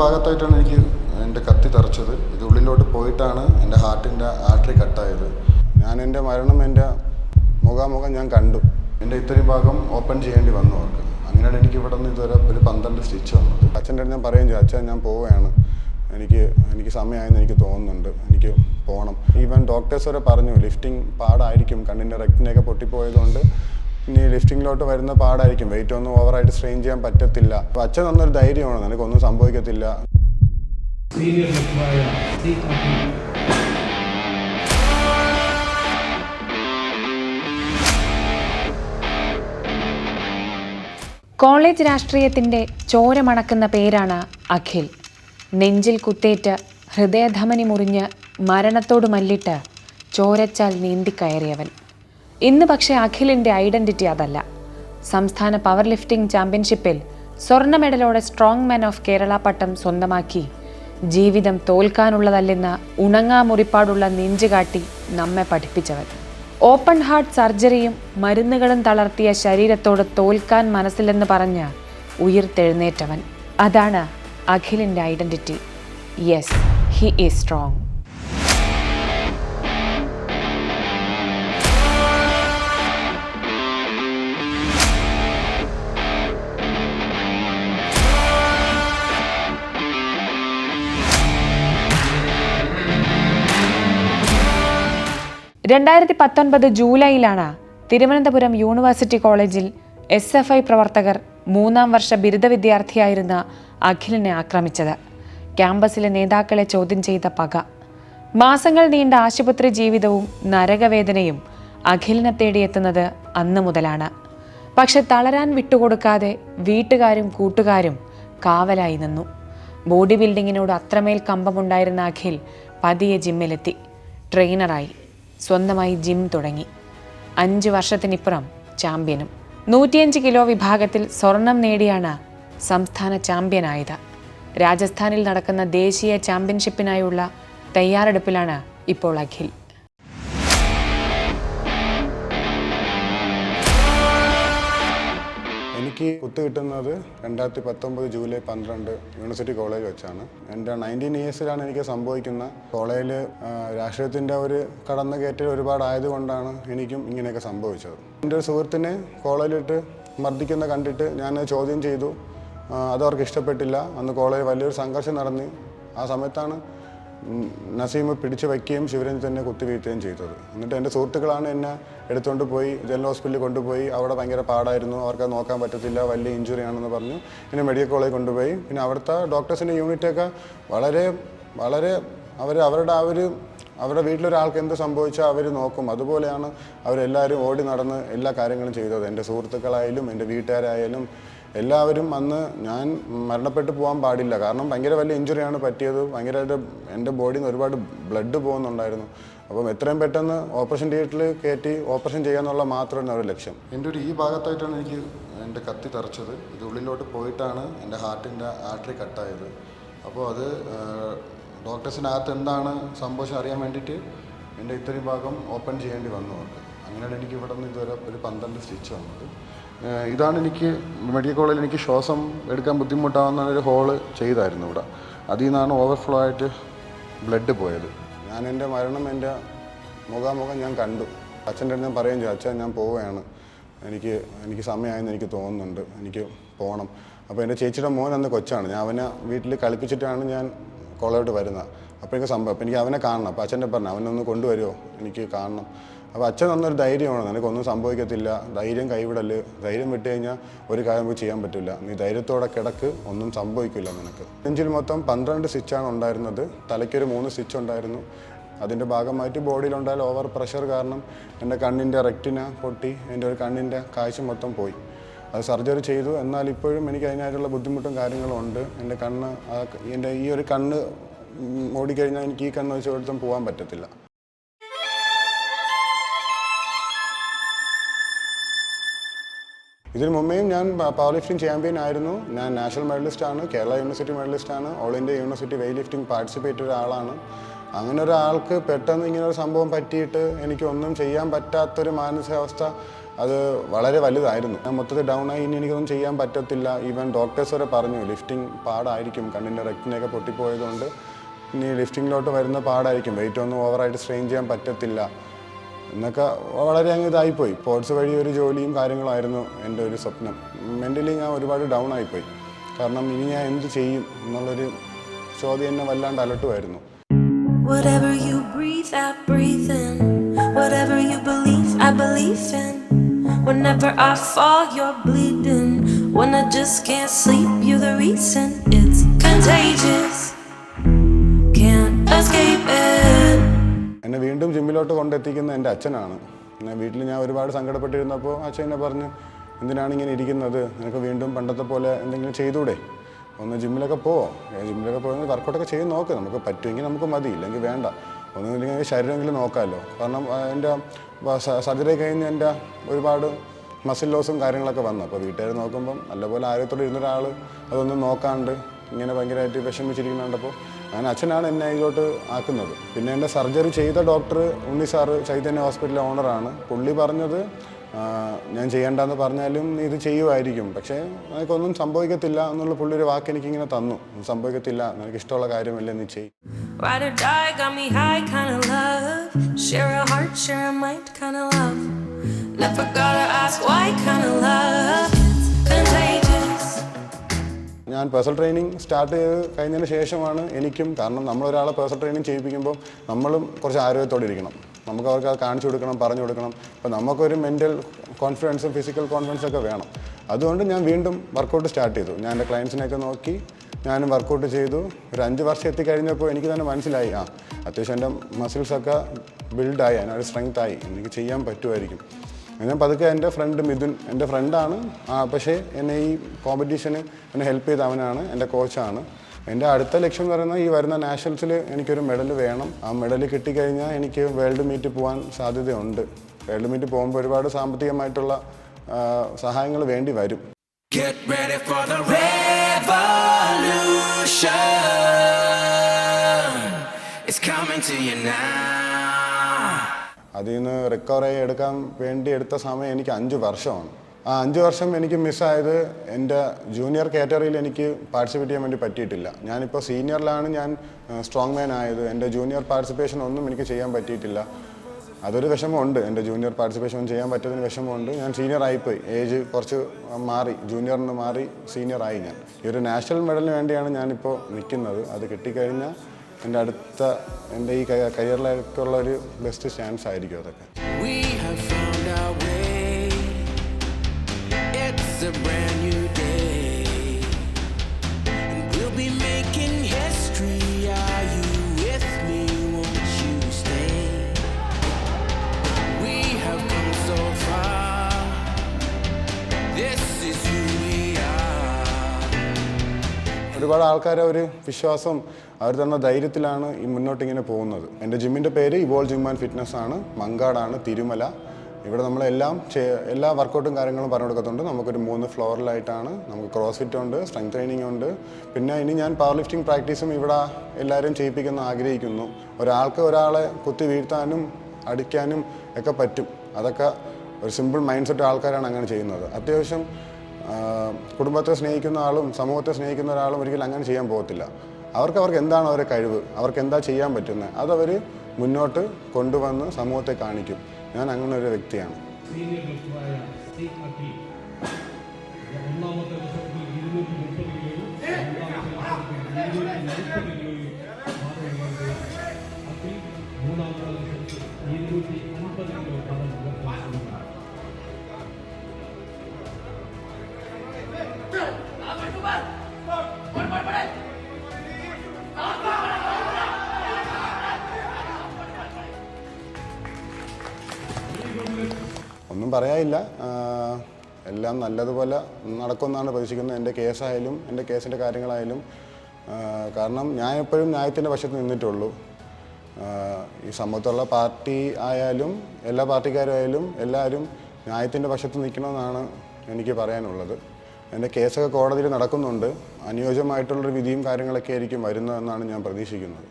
ഭാഗത്തായിട്ടാണ് എനിക്ക് എന്റെ കത്തി തറച്ചത്. ഇത് ഉള്ളിലോട്ട് പോയിട്ടാണ് എന്റെ ഹാർട്ടിന്റെ ആർട്ടറി കട്ടായത്. ഞാൻ എന്റെ മരണം എന്റെ മുഖാമുഖം ഞാൻ കണ്ടു. എന്റെ ഇത്രയും ഭാഗം ഓപ്പൺ ചെയ്യേണ്ടി വന്നു അവർക്ക്. അങ്ങനെയാണ് എനിക്ക് ഇവിടെ നിന്ന് ഇതുവരെ ഒരു പന്ത്രണ്ട് സ്റ്റിച്ച് വന്നത്. അച്ഛന്റെ അടുത്ത് ഞാൻ പറയുകയും ചെയ്തു അച്ഛൻ ഞാൻ പോവുകയാണ്. എനിക്ക് എനിക്ക് സമയമായെന്ന് എനിക്ക് തോന്നുന്നുണ്ട്. എനിക്ക് പോകണം ഈവൻ ഡോക്ടേഴ്സ് വരെ പറഞ്ഞു ലിഫ്റ്റിംഗ് പാടായിരിക്കും. കണ്ണിന്റെ റെക്റ്റിനെയൊക്കെ പൊട്ടിപ്പോയതുകൊണ്ട് ഇനി ലിഫ്റ്റിങ്ങിലോട്ട് വരുന്ന പാടായിരിക്കും. വെയിറ്റ് ഒന്നും ഓവറായിട്ട് സ്ട്രെയിൻ ചെയ്യാൻ പറ്റത്തില്ല. അപ്പോൾ അച്ഛൻ തന്നൊരു ധൈര്യമാണ്. നിനക്കൊന്നും സംഭവിക്കത്തില്ല. കോളേജ് രാഷ്ട്രീയത്തിന്റെ ചോരമണക്കുന്ന പേരാണ് അഖിൽ. നെഞ്ചിൽ കുത്തേറ്റ് ഹൃദയധമനി മുറിഞ്ഞ് മരണത്തോട് മല്ലിട്ട് ചോരച്ചാൽ നീന്തിക്കയറിയവൻ ഇന്ന് പക്ഷേ അഖിലിന്റെ ഐഡന്റിറ്റി അതല്ല. സംസ്ഥാന പവർ ലിഫ്റ്റിംഗ് ചാമ്പ്യൻഷിപ്പിൽ സ്വർണ മെഡലോടെ സ്ട്രോങ് മാൻ ഓഫ് കേരള പട്ടം സ്വന്തമാക്കി. ജീവിതം തോൽക്കാനുള്ളതല്ലെന്ന് ഉണങ്ങാമുറിപ്പാടുള്ള നെഞ്ചുകാട്ടി നമ്മെ പഠിപ്പിച്ചവൻ. ഓപ്പൺ ഹാർട്ട് സർജറിയും മരുന്നുകളും തളർത്തിയ ശരീരത്തോട് തോൽക്കാൻ മനസ്സില്ലെന്ന് പറഞ്ഞ് ഉയർത്തെഴുന്നേറ്റവൻ. അതാണ് അഖിലിന്റെ identity. Yes he is strong രണ്ടായിരത്തി പത്തൊൻപത് ജൂലൈയിലാണ് തിരുവനന്തപുരം യൂണിവേഴ്സിറ്റി കോളേജിൽ എസ് എഫ് ഐ പ്രവർത്തകർ മൂന്നാം വർഷ ബിരുദ വിദ്യാർത്ഥിയായിരുന്ന അഖിലിനെ ആക്രമിച്ചത്. ക്യാമ്പസിലെ നേതാക്കളെ ചോദ്യം ചെയ്ത പക. മാസങ്ങൾ നീണ്ട ആശുപത്രി ജീവിതവും നരകവേദനയും അഖിലിനെ തേടിയെത്തുന്നത് അന്ന് മുതലാണ്. പക്ഷെ തളരാൻ വിട്ടുകൊടുക്കാതെ വീട്ടുകാരും കൂട്ടുകാരും കാവലായി നിന്നു. ബോഡി ബിൽഡിങ്ങിനോട് അത്രമേൽ കമ്പമുണ്ടായിരുന്ന അഖിൽ പതിയെ ജിമ്മിലെത്തി. ട്രെയിനറായി. സ്വന്തമായി ജിം തുടങ്ങി. അഞ്ച് വർഷത്തിനിപ്പുറം ചാമ്പ്യനും നൂറ്റിയഞ്ച് കിലോ വിഭാഗത്തിൽ സ്വർണം നേടിയാണ് സംസ്ഥാന ചാമ്പ്യനായത് രാജസ്ഥാനിൽ നടക്കുന്ന ദേശീയ ചാമ്പ്യൻഷിപ്പിനായുള്ള തയ്യാറെടുപ്പിലാണ് ഇപ്പോൾ അഖിൽ. എനിക്ക് കുത്ത് കിട്ടുന്നത് രണ്ടായിരത്തി പത്തൊമ്പത് ജൂലൈ പന്ത്രണ്ട് യൂണിവേഴ്സിറ്റി കോളേജ് വെച്ചാണ്. എന്റെ നയന്റീൻ ഇയേഴ്സിലാണ് എനിക്ക് സംഭവിക്കുന്ന കോളേജിൽ രാഷ്ട്രീയത്തിന്റെ ഒരു കടന്നു കയറ്റൽ ഒരുപാടായതുകൊണ്ടാണ് എനിക്കും ഇങ്ങനെയൊക്കെ സംഭവിച്ചത്. എന്റെ ഒരു സുഹൃത്തിനെ കോളേജിലിട്ട് മർദ്ദിക്കുന്ന കണ്ടിട്ട് ഞാൻ ചോദ്യം ചെയ്തു. അതവർക്ക് ഇഷ്ടപ്പെട്ടില്ല. അന്ന് കോളേജിൽ വലിയൊരു സംഘർഷം നടന്നു. ആ സമയത്താണ് നസീം പിടിച്ചു വയ്ക്കുകയും ശിവരഞ്ജൻ തന്നെ കുത്തിവീഴ്ത്തുകയും ചെയ്തത്. എന്നിട്ട് എന്റെ സുഹൃത്തുക്കളാണ് എന്നെ എടുത്തുകൊണ്ട് പോയി ജനറൽ ഹോസ്പിറ്റലിൽ കൊണ്ടുപോയി. അവിടെ ഭയങ്കര പാടായിരുന്നു. അവർക്ക് നോക്കാൻ പറ്റത്തില്ല വലിയ ഇഞ്ചുറി ആണെന്ന് പറഞ്ഞു. പിന്നെ മെഡിക്കൽ കോളേജ് കൊണ്ടുപോയി. പിന്നെ അവിടുത്തെ ഡോക്ടേഴ്സിന്റെ യൂണിറ്റൊക്കെ വളരെ വളരെ അവർ അവരുടെ ആ ഒരു അവരുടെ വീട്ടിലൊരാൾക്ക് എന്ത് സംഭവിച്ചാൽ അവർ നോക്കും. അതുപോലെയാണ് അവരെല്ലാവരും ഓടി നടന്ന് എല്ലാ കാര്യങ്ങളും ചെയ്തത്. എന്റെ സുഹൃത്തുക്കളായാലും എന്റെ വീട്ടുകാരായാലും എല്ലാവരും അന്ന് ഞാൻ മരണപ്പെട്ട് പോകാൻ പാടില്ല. കാരണം ഭയങ്കര വലിയ ഇഞ്ചുറിയാണ് പറ്റിയത്. ഭയങ്കരമായിട്ട് എന്റെ ബോഡിയിൽ നിന്ന് ഒരുപാട് ബ്ലഡ് പോകുന്നുണ്ടായിരുന്നു. അപ്പം എത്രയും പെട്ടെന്ന് ഓപ്പറേഷൻ തിയേറ്ററിൽ കയറ്റി ഓപ്പറേഷൻ ചെയ്യാന്നുള്ള മാത്രമാണ് ഒരു ലക്ഷ്യം. എന്റെ ഒരു ഈ ഭാഗത്തായിട്ടാണ് എനിക്ക് എന്റെ കത്തി തറച്ചത്. ഇത് ഉള്ളിലോട്ട് പോയിട്ടാണ് എന്റെ ഹാർട്ടിന്റെ ആർട്ടറി കട്ടായത് അപ്പോൾ അത് ഡോക്ടേഴ്സിനകത്ത് എന്താണ് സംഭവിച്ചത് അറിയാൻ വേണ്ടിയിട്ട് എന്റെ ഇത്രയും ഭാഗം ഓപ്പൺ ചെയ്യേണ്ടി വന്നു. അവർക്ക് അങ്ങനെയാണ് എനിക്ക് ഇവിടെ നിന്ന് ഇതുവരെ ഒരു പന്ത്രണ്ട് സ്റ്റിച്ച് വന്നത്. ഇതാണ് എനിക്ക് മെഡിക്കൽ കോളേജിൽ എനിക്ക് ശ്വാസം എടുക്കാൻ ബുദ്ധിമുട്ടാവുന്ന ഒരു ഹോൾ ചെയ്തായിരുന്നു ഇവിടെ. അതിൽ നിന്നാണ് ഓവർഫ്ലോ ആയിട്ട് ബ്ലഡ് പോയത്. ഞാൻ എന്റെ മരണം എന്റെ മുഖാമുഖം ഞാൻ കണ്ടു. അച്ഛന്റെ അടുത്ത് ഞാൻ പറയുകയും ചെയ്തു അച്ഛൻ ഞാൻ പോവുകയാണ്. എനിക്ക് എനിക്ക് സമയമായെന്ന് എനിക്ക് തോന്നുന്നുണ്ട്. എനിക്ക് പോകണം. അപ്പോൾ എന്റെ ചേച്ചിയുടെ മോൻ അന്ന് കൊച്ചാണ്. ഞാൻ അവനെ വീട്ടിൽ കളിപ്പിച്ചിട്ടാണ് ഞാൻ കോളേജോട്ട് വരുന്നത് അപ്പോൾ എനിക്ക് സംഭവം. അപ്പോൾ എനിക്ക് അവനെ കാണണം. അപ്പോൾ അച്ഛന്റെ പറഞ്ഞു അവനൊന്ന് കൊണ്ടുവരുമോ എനിക്ക് കാണണം. അപ്പോൾ അച്ഛൻ തന്നൊരു ധൈര്യമാണ്. നിനക്കൊന്നും സംഭവിക്കത്തില്ല. ധൈര്യം കൈവിടൽ. ധൈര്യം വിട്ട് കഴിഞ്ഞാൽ ഒരു കാര്യം നമുക്ക് ചെയ്യാൻ പറ്റില്ല നീ ധൈര്യത്തോടെ കിടക്ക്. ഒന്നും സംഭവിക്കില്ല നിനക്ക്. നെഞ്ചിൽ മൊത്തം പന്ത്രണ്ട് സ്വിച്ചാണ് ഉണ്ടായിരുന്നത്. തലയ്ക്കൊരു മൂന്ന് സ്വിച്ച് ഉണ്ടായിരുന്നു. അതിന്റെ ഭാഗമായിട്ട് ബോഡിയിലുണ്ടായ ഓവർ പ്രഷർ കാരണം എന്റെ കണ്ണിന്റെ റെക്റ്റിന പൊട്ടി. എന്റെ ഒരു കണ്ണിന്റെ കാഴ്ച മൊത്തം പോയി. അത് സർജറി ചെയ്തു. എന്നാൽ ഇപ്പോഴും എനിക്ക് അതിനായിട്ടുള്ള ബുദ്ധിമുട്ടും കാര്യങ്ങളും ഉണ്ട്. എന്റെ കണ്ണ് എന്റെ ഈ ഒരു കണ്ണ് ഓടിക്കഴിഞ്ഞാൽ എനിക്ക് ഈ കണ്ണ് വെച്ച് പോകാൻ പറ്റത്തില്ല. ഇതിനു മുമ്പേയും ഞാൻ പവർ ലിഫ്റ്റിംഗ് ചാമ്പ്യൻ ആയിരുന്നു. ഞാൻ നാഷണൽ മെഡലിസ്റ്റ് ആണ്. കേരള യൂണിവേഴ്സിറ്റി മെഡലിസ്റ്റ് ആണ്. All India university weight lifting participate ഒരാളാണ്. അങ്ങനെ ഒരാൾക്ക് പെട്ടെന്ന് ഇങ്ങനെ ഒരു സംഭവം പറ്റിയിട്ട് എനിക്ക് ഒന്നും ചെയ്യാൻ പറ്റാത്തൊരു മാനസികാവസ്ഥ അത് വളരെ വലുതായിരുന്നു. മൊത്തത്തിൽ ഡൗൺ ആയി. ഇനി എനിക്കൊന്നും ചെയ്യാൻ പറ്റത്തില്ല. ഈവൻ ഡോക്ടേഴ്സ് വരെ പറഞ്ഞു ലിഫ്റ്റിംഗ് പാടായിരിക്കും. കണ്ണിന്റെ റെക്റ്റിനെയൊക്കെ പൊട്ടിപ്പോയതുകൊണ്ട് ഇനി ലിഫ്റ്റിങ്ങിലോട്ട് വരുന്ന പാടായിരിക്കും. വെയിറ്റ് ഒന്നും ഓവറായിട്ട് സ്ട്രെയിൻ ചെയ്യാൻ പറ്റത്തില്ല. എന്നൊക്കെ വളരെ അങ്ങ് ഇതായിപ്പോയി. സ്പോർട്സ് വഴി ഒരു ജോലിയും കാര്യങ്ങളായിരുന്നു എന്റെ ഒരു സ്വപ്നം. മെന്റലി ഞാൻ ഒരുപാട് ഡൗൺ ആയിപ്പോയി. കാരണം ഇനി ഞാൻ എന്ത് ചെയ്യും എന്നുള്ളൊരു ചോദ്യം എന്നെ വല്ലാണ്ട് അലട്ടുമായിരുന്നു. Whatever you breathe, I breathe in. Whatever you believe, I believe in. Whenever I fall, you're bleeding. When I just can't sleep, you're the reason. It's contagious. Can't escape it. എന്നെ വീണ്ടും ജിമ്മിലോട്ട് കൊണ്ടെത്തിക്കുന്ന എന്റെ അച്ഛനാണ് എന്നെ വീട്ടിൽ ഞാൻ ഒരുപാട് സങ്കടപ്പെട്ടിരുന്നപ്പോൾ അച്ഛൻ എന്നെ പറഞ്ഞു എന്തിനാണ് ഇങ്ങനെ ഇരിക്കുന്നത് നിനക്ക് വീണ്ടും പണ്ടത്തെ പോലെ എന്തെങ്കിലും ചെയ്തൂടെ ഒന്ന് ജിമ്മിലൊക്കെ പോവോ ജിമ്മിലൊക്കെ പോയി വർക്കൗട്ടൊക്കെ ചെയ്ത് നോക്ക് നമുക്ക് പറ്റുമെങ്കിൽ നമുക്ക് മതി ഇല്ലെങ്കിൽ വേണ്ട ഒന്നുമില്ലെങ്കിൽ ശരീരമെങ്കിലും നോക്കാമല്ലോ. കാരണം എന്റെ സർജറി കഴിഞ്ഞ് എന്റെ ഒരുപാട് മസിൽ ലോസും കാര്യങ്ങളൊക്കെ വന്നു. അപ്പോൾ വീട്ടുകാർ നോക്കുമ്പം നല്ലപോലെ ആരോഗ്യത്തോടെ ഇരുന്നൊരാൾ അതൊന്നും നോക്കാണ്ട് ഇങ്ങനെ ഭയങ്കരമായിട്ട് വിഷമിച്ചിരിക്കുന്ന കണ്ടപ്പോൾ അങ്ങനെ അച്ഛനാണ് എന്നെ ഇതിലോട്ട് ആക്കുന്നത്. പിന്നെ എന്റെ സർജറി ചെയ്ത ഡോക്ടർ ഉണ്ണി സാറ് ചൈതന്യ ഹോസ്പിറ്റലിലെ ഓണറാണ് പുള്ളി പറഞ്ഞത് ഞാൻ ചെയ്യേണ്ടെന്ന് പറഞ്ഞാലും നീ ഇത് ചെയ്യുമായിരിക്കും. പക്ഷേ നിനക്കൊന്നും സംഭവിക്കത്തില്ല എന്നുള്ള പുള്ളി ഒരു വാക്ക് എനിക്കിങ്ങനെ തന്നു. സംഭവിക്കത്തില്ല നിനക്ക് ഇഷ്ടമുള്ള കാര്യമല്ലേ നീ ചെയ്യും. Ride or die, got me high, kind of love. Share a heart, share a mind, kind of love. Never gotta ask why, kind of love. ഞാൻ പേഴ്സണൽ ട്രെയിനിങ് സ്റ്റാർട്ട് ചെയ്ത് കഴിഞ്ഞതിന് ശേഷമാണ് എനിക്കും കാരണം നമ്മളൊരാളെ പേഴ്സണൽ ട്രെയിനിങ് ചെയ്യിപ്പിക്കുമ്പോൾ നമ്മളും കുറച്ച് ആരോഗ്യത്തോടെ ഇരിക്കണം നമുക്ക് അവർക്ക് അത് കാണിച്ചു കൊടുക്കണം പറഞ്ഞു കൊടുക്കണം അപ്പോൾ നമുക്കൊരു മെന്റൽ കോൺഫിഡൻസും ഫിസിക്കൽ കോൺഫിഡൻസും ഒക്കെ വേണം അതുകൊണ്ട് ഞാൻ വീണ്ടും വർക്കൗട്ട് സ്റ്റാർട്ട് ചെയ്തു ഞാൻ എന്റെ ക്ലയൻസിനെയൊക്കെ നോക്കി ഞാനും വർക്കൗട്ട് ചെയ്തു. ഒരു അഞ്ച് വർഷം എത്തിക്കഴിഞ്ഞപ്പോൾ എനിക്ക് തന്നെ മനസ്സിലായി. ആ അത്യാവശ്യം എന്റെ മസിൽസൊക്കെ ബിൽഡായി അതിനൊരു സ്ട്രെങ്ത് ആയി. എനിക്ക് ചെയ്യാൻ പറ്റുമായിരിക്കും. ഞാൻ പതുക്കെ എന്റെ ഫ്രണ്ട് മിഥുൻ എന്റെ ഫ്രണ്ടാണ് പക്ഷേ എന്നെ ഈ കോമ്പറ്റീഷന് എന്നെ ഹെൽപ്പ് ചെയ്ത അവനാണ്. എന്റെ കോച്ചാണ് എന്റെ അടുത്ത ലക്ഷ്യം എന്ന് പറയുന്നത് ഈ വരുന്ന നാഷണൽസിൽ എനിക്കൊരു മെഡൽ വേണം. ആ മെഡൽ കിട്ടിക്കഴിഞ്ഞാൽ എനിക്ക് വേൾഡ് മീറ്റ് പോകാൻ സാധ്യതയുണ്ട്. വേൾഡ് മീറ്റ് പോകുമ്പോൾ ഒരുപാട് സാമ്പത്തികമായിട്ടുള്ള സഹായങ്ങൾ വേണ്ടി വരും. Get ready for the. അതിൽ നിന്ന് റിക്കവർ ആയി എടുക്കാൻ വേണ്ടി എടുത്ത സമയം എനിക്ക് അഞ്ച് വർഷമാണ്. ആ അഞ്ച് വർഷം എനിക്ക് മിസ്സായത് എന്റെ ജൂനിയർ കാറ്റഗറിയിൽ എനിക്ക് പാർട്ടിസിപ്പേറ്റ് ചെയ്യാൻ വേണ്ടി പറ്റിയിട്ടില്ല. ഞാനിപ്പോൾ സീനിയറിലാണ് ഞാൻ സ്ട്രോങ് മാൻ ആയത്. എന്റെ ജൂനിയർ പാർട്ടിസിപ്പേഷൻ ഒന്നും എനിക്ക് ചെയ്യാൻ പറ്റിയിട്ടില്ല. അതൊരു വിഷമമുണ്ട്. എന്റെ ജൂനിയർ പാർട്ടിസിപ്പേഷൻ ചെയ്യാൻ പറ്റുന്നതിന് വിഷമമുണ്ട്. ഞാൻ സീനിയർ ആയിപ്പോയി. ഏജ് കുറച്ച് മാറി. ജൂനിയറിൽ നിന്ന് മാറി സീനിയർ ആയി ഞാൻ. ഈ ഒരു നാഷണൽ മെഡലിന് വേണ്ടിയാണ് ഞാനിപ്പോൾ നിൽക്കുന്നത് അത് കിട്ടിക്കഴിഞ്ഞാൽ എന്റെ അടുത്ത എന്റെ ഈ കരിയറിലേക്കുള്ള ഒരു ബെസ്റ്റ് ചാൻസ് ആയിരിക്കും അതൊക്കെ. It's a brand new ഒരുപാട് ആൾക്കാർ ഒരു വിശ്വാസം അവർ തന്ന ധൈര്യത്തിലാണ് ഈ മുന്നോട്ട് ഇങ്ങനെ പോകുന്നത്. എന്റെ ജിമ്മിന്റെ പേര് ഇവോൾ ജിം ആൻഡ് ഫിറ്റ്നസ് ആണ്. മങ്കാടാണ് തിരുമല. ഇവിടെ നമ്മളെല്ലാം എല്ലാ വർക്കൗട്ടും കാര്യങ്ങളും പറഞ്ഞു കൊടുക്കുന്നുണ്ട് നമുക്കൊരു മൂന്ന് ഫ്ലോറിലായിട്ടാണ്. നമുക്ക് ക്രോസ് ഫിറ്റ് ഉണ്ട് സ്ട്രെങ്ത് ട്രെയിനിങ് ഉണ്ട്. പിന്നെ ഇനി ഞാൻ പവർ ലിഫ്റ്റിംഗ് പ്രാക്ടീസും ഇവിടെ എല്ലാവരും ചെയ്യിപ്പിക്കുന്ന ആഗ്രഹിക്കുന്നു. ഒരാൾക്ക് ഒരാളെ കുത്തി വീഴ്ത്താനും അടിക്കാനും ഒക്കെ പറ്റും. അതൊക്കെ ഒരു സിമ്പിൾ മൈൻഡ് സെറ്റ് ആൾക്കാരാണ് അങ്ങനെ ചെയ്യുന്നത്. അത്യാവശ്യം കുടുംബത്തെ സ്നേഹിക്കുന്ന ആളും സമൂഹത്തെ സ്നേഹിക്കുന്ന ഒരാളും ഒരിക്കലും അങ്ങനെ ചെയ്യാൻ പോകത്തില്ല. അവർക്ക് അവർക്ക് എന്താണ് അവരുടെ കഴിവ്? അവർക്ക് എന്താ ചെയ്യാൻ പറ്റുന്നത്? അതവർ മുന്നോട്ട് കൊണ്ടുവന്ന് സമൂഹത്തെ കാണിക്കും. ഞാൻ അങ്ങനെ ഒരു വ്യക്തിയാണ്. ഒന്നാമത്തെ ഒന്നും പറയാനില്ല. എല്ലാം നല്ലതുപോലെ നടക്കുമെന്നാണ് പ്രതീക്ഷിക്കുന്നത്. എന്റെ കേസായാലും എന്റെ കേസിന്റെ കാര്യങ്ങളായാലും. കാരണം ഞാൻ എപ്പോഴും ന്യായത്തിന്റെ വശത്ത് നിന്നിട്ടുള്ളൂ. ഈ സമൂഹത്തുള്ള പാർട്ടി ആയാലും എല്ലാ പാർട്ടിക്കാരായാലും എല്ലാവരും ന്യായത്തിന്റെ വശത്ത് നിൽക്കണമെന്നാണ് എനിക്ക് പറയാനുള്ളത്. എന്റെ കേസൊക്കെ കോടതിയിൽ നടക്കുന്നുണ്ട്. അനുയോജ്യമായിട്ടുള്ളൊരു വിധിയും കാര്യങ്ങളൊക്കെ ആയിരിക്കും വരുന്നതെന്നാണ് ഞാൻ പ്രതീക്ഷിക്കുന്നത്.